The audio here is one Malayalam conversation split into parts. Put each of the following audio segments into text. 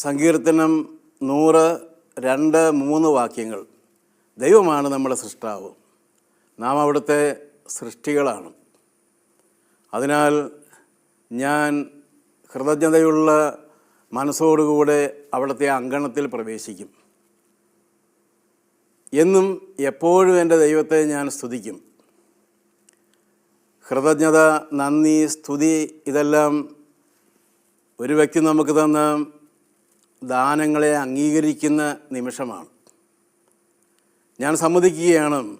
സങ്കീർത്തനം നൂറ് രണ്ട് മൂന്ന് വാക്യങ്ങൾ. ദൈവമാണ് നമ്മുടെ സൃഷ്ടാവ്. നാം അവിടുത്തെ സൃഷ്ടികളാണ്. അതിനാൽ ഞാൻ കൃതജ്ഞതയുള്ള മനസ്സോടുകൂടെ അവിടുത്തെ അങ്കണത്തിൽ പ്രവേശിക്കും. എന്നും എപ്പോഴും എന്റെ ദൈവത്തെ ഞാൻ സ്തുതിക്കും. കൃതജ്ഞത നന്ദി സ്തുതി ഇതെല്ലാം ഒരു വ്യക്തി നമുക്ക് തന്ന ദാനങ്ങളെ അംഗീകരിക്കുന്ന നിമിഷമാണ്. ഞാൻ സമ്മതിക്കുകയാണ്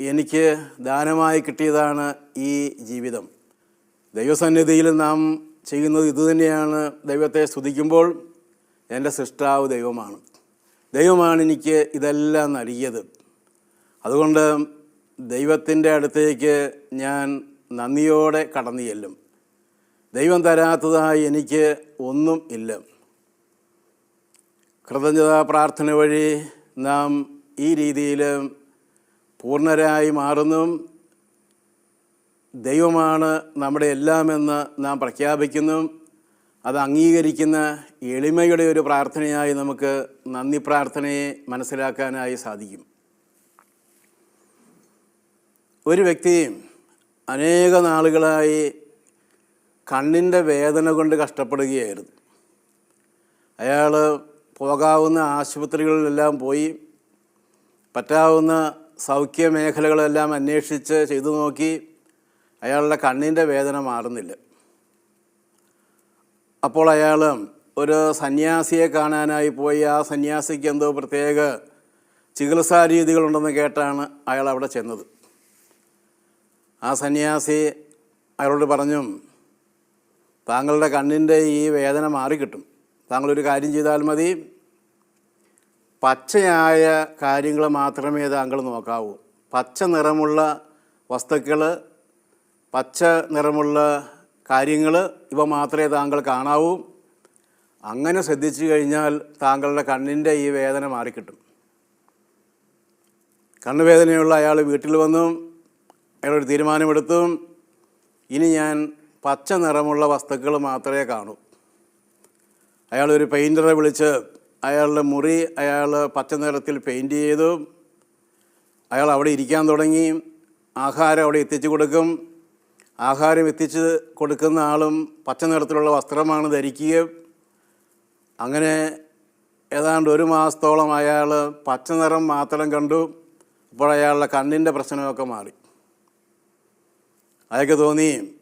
എനിക്ക് ദാനമായി കിട്ടിയതാണ് ഈ ജീവിതം. ദൈവസന്നിധിയിൽ നാം ചെയ്യുന്നത് ഇതുതന്നെയാണ് ദൈവത്തെ സ്തുതിക്കുമ്പോൾ എന്റെ സൃഷ്ടാവ് ദൈവമാണ്. ദൈവമാണ് എനിക്ക് ഇതെല്ലാം നൽകിയത്. അതുകൊണ്ട് ദൈവത്തിന്റെ അടുത്തേക്ക് ഞാൻ നന്ദിയോടെ കടന്നു ചെല്ലും ദൈവം തരാത്തതായി എനിക്ക് ഒന്നും ഇല്ല. കൃതജ്ഞതാ പ്രാർത്ഥന വഴി നാം ഈ രീതിയിൽ പൂർണരായി മാറുന്നു ദൈവമാണ് നമ്മുടെ എല്ലാമെന്ന് നാം പ്രഖ്യാപിക്കുന്നു അത് അംഗീകരിക്കുന്ന എളിമയുടെ ഒരു പ്രാർത്ഥനയായി നമുക്ക് നന്ദി പ്രാർത്ഥനയെ മനസ്സിലാക്കാനായി സാധിക്കും. ഒരു വ്യക്തി അനേക നാളുകളായി കണ്ണിന്റെ വേദന കൊണ്ട് കഷ്ടപ്പെടുകയായിരുന്നു. അയാൾ പോകാവുന്ന ആശുപത്രികളിലെല്ലാം പോയി പറ്റാവുന്ന സൗഖ്യ മേഖലകളെല്ലാം അന്വേഷിച്ച് ചെയ്തു നോക്കി അയാളുടെ കണ്ണിന്റെ വേദന മാറുന്നില്ല. അപ്പോൾ അയാൾ ഒരു സന്യാസിയെ കാണാനായി പോയി. ആ സന്യാസിക്ക് എന്തോ പ്രത്യേക ചികിത്സാ രീതികളുണ്ടെന്ന് കേട്ടാണ് അയാൾ അവിടെ ചെന്നത്. ആ സന്യാസി അയാളോട് പറഞ്ഞു താങ്കളുടെ കണ്ണിന്റെ ഈ വേദന മാറിക്കിട്ടും. താങ്കളൊരു കാര്യം ചെയ്താൽ മതി. പച്ചയായ കാര്യങ്ങൾ മാത്രമേ താങ്കൾ നോക്കാവൂ. പച്ച നിറമുള്ള വസ്തുക്കൾ പച്ച നിറമുള്ള കാര്യങ്ങൾ ഇവ മാത്രമേ താങ്കൾ കാണാവൂ. അങ്ങനെ ശ്രദ്ധിച്ചു കഴിഞ്ഞാൽ താങ്കളുടെ കണ്ണിന്റെ ഈ വേദന മാറിക്കിട്ടും. കണ്ണുവേദനയുള്ള അയാൾ വീട്ടിൽ വന്നു അയാളൊരു തീരുമാനമെടുത്തു. ഇനി ഞാൻ പച്ച നിറമുള്ള വസ്തുക്കൾ മാത്രമേ കാണൂ. അയാളൊരു പെയിന്ററെ വിളിച്ച് അയാളുടെ മുറി അയാൾ പച്ച നിറത്തിൽ പെയിന്റ് ചെയ്തു. അയാൾ അവിടെ ഇരിക്കാൻ തുടങ്ങി. ആഹാരം അവിടെ എത്തിച്ചു കൊടുക്കും. ആഹാരം എത്തിച്ച് കൊടുക്കുന്ന ആളും പച്ച നിറത്തിലുള്ള വസ്ത്രമാണ് ധരിക്കുക. അങ്ങനെ ഏതാണ്ട് ഒരു മാസത്തോളം അയാൾ പച്ച നിറം മാത്രം കണ്ടു. അപ്പോൾ അയാളുടെ കണ്ണിന്റെ പ്രശ്നമൊക്കെ മാറി. അയാൾക്ക് തോന്നി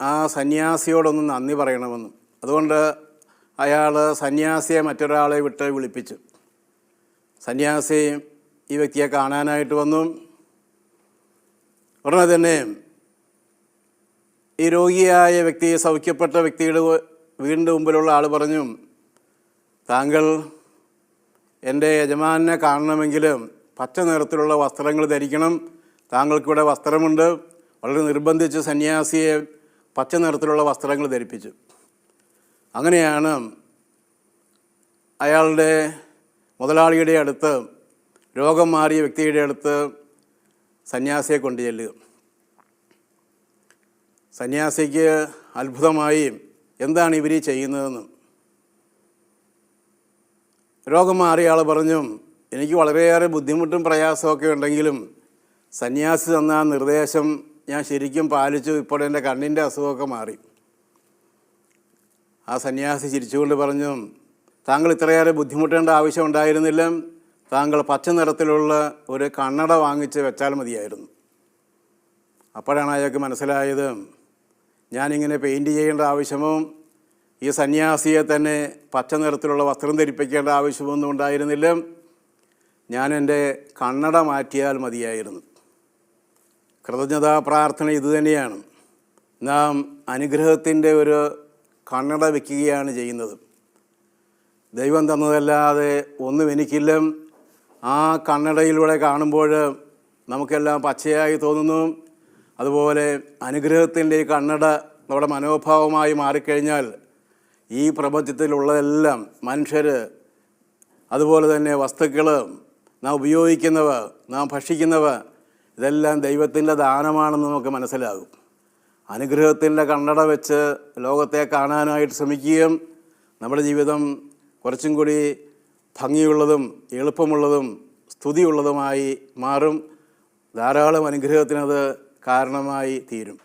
ആ സന്യാസിയോടൊന്ന് നന്ദി പറയണമെന്നും. അതുകൊണ്ട് അയാൾ സന്യാസിയെ മറ്റൊരാളെ വിട്ട് വിളിപ്പിച്ചു. സന്യാസി ഈ വ്യക്തിയെ കാണാനായിട്ട് വന്നു. ഉടനെ തന്നെ ഈ രോഗിയായ വ്യക്തി സൗഖ്യപ്പെട്ട വ്യക്തിയുടെ വീടിന്റെ മുമ്പിലുള്ള ആൾ പറഞ്ഞു താങ്കൾ എന്റെ യജമാനെ കാണണമെങ്കിൽ പച്ച നിറത്തിലുള്ള വസ്ത്രങ്ങൾ ധരിക്കണം. താങ്കൾക്കിവിടെ വസ്ത്രമുണ്ട്. വളരെ നിർബന്ധിച്ച് സന്യാസിയെ പച്ച നിറത്തിലുള്ള വസ്ത്രങ്ങൾ ധരിപ്പിച്ചു. അങ്ങനെയാണ് അയാളുടെ മുതലാളിയുടെ അടുത്ത് രോഗം മാറിയ വ്യക്തിയുടെ അടുത്ത് സന്യാസിയെ കൊണ്ടു ചെല്ലുക. സന്യാസിക്ക് അത്ഭുതമായി എന്താണ് ഇവർ ചെയ്യുന്നതെന്ന്. രോഗം മാറിയ ആൾ പറഞ്ഞു എനിക്ക് വളരെയേറെ ബുദ്ധിമുട്ടും പ്രയാസമൊക്കെ ഉണ്ടെങ്കിലും സന്യാസി തന്ന നിർദ്ദേശം ഞാൻ ശരിക്കും പാലിച്ചു. ഇപ്പോൾ എന്റെ കണ്ണിന്റെ അസുഖമൊക്കെ മാറി. ആ സന്യാസി ചിരിച്ചുകൊണ്ട് പറഞ്ഞു താങ്കൾ ഇത്രയേറെ ബുദ്ധിമുട്ടേണ്ട ആവശ്യം ഉണ്ടായിരുന്നില്ല. താങ്കൾ പച്ച നിറത്തിലുള്ള ഒരു കണ്ണട വാങ്ങിച്ച് വെച്ചാൽ മതിയായിരുന്നു. അപ്പോഴാണ് അയാൾക്ക് മനസ്സിലായത് ഞാനിങ്ങനെ പെയിന്റ് ചെയ്യേണ്ട ആവശ്യമോ ഈ സന്യാസിയെ തന്നെ പച്ച നിറത്തിലുള്ള വസ്ത്രം ധരിപ്പിക്കേണ്ട ആവശ്യമൊന്നും ഉണ്ടായിരുന്നില്ല. ഞാൻ എന്റെ കണ്ണട മാറ്റിയാൽ മതിയായിരുന്നു. കൃതജ്ഞതാ പ്രാർത്ഥന ഇതുതന്നെയാണ് നാം അനുഗ്രഹത്തിന്റെ ഒരു കണ്ണട വയ്ക്കുകയാണ് ചെയ്യുന്നത്. ദൈവം തന്നതല്ലാതെ ഒന്നും എനിക്കില്ല. ആ കണ്ണടയിലൂടെ കാണുമ്പോൾ നമുക്കെല്ലാം പച്ചയായി തോന്നുന്നു. അതുപോലെ അനുഗ്രഹത്തിന്റെ കണ്ണട നമ്മുടെ മനോഭാവമായി മാറിക്കഴിഞ്ഞാൽ ഈ പ്രപഞ്ചത്തിലുള്ളതെല്ലാം മനുഷ്യർ അതുപോലെ തന്നെ വസ്തുക്കൾ നാം ഉപയോഗിക്കുന്നവ നാം ഭക്ഷിക്കുന്നവ ഇതെല്ലാം ദൈവത്തിന്റെ ദാനമാണെന്ന് നമുക്ക് മനസ്സിലാകും. അനുഗ്രഹത്തിന്റെ കണ്ണട വെച്ച് ലോകത്തെ കാണാനായിട്ട് ശ്രമിക്കുകയും നമ്മുടെ ജീവിതം കുറച്ചും കൂടി ഭംഗിയുള്ളതും എളുപ്പമുള്ളതും സ്തുതിയുള്ളതുമായി മാറും. ധാരാളം അനുഗ്രഹത്തിനത് കാരണമായി തീരും.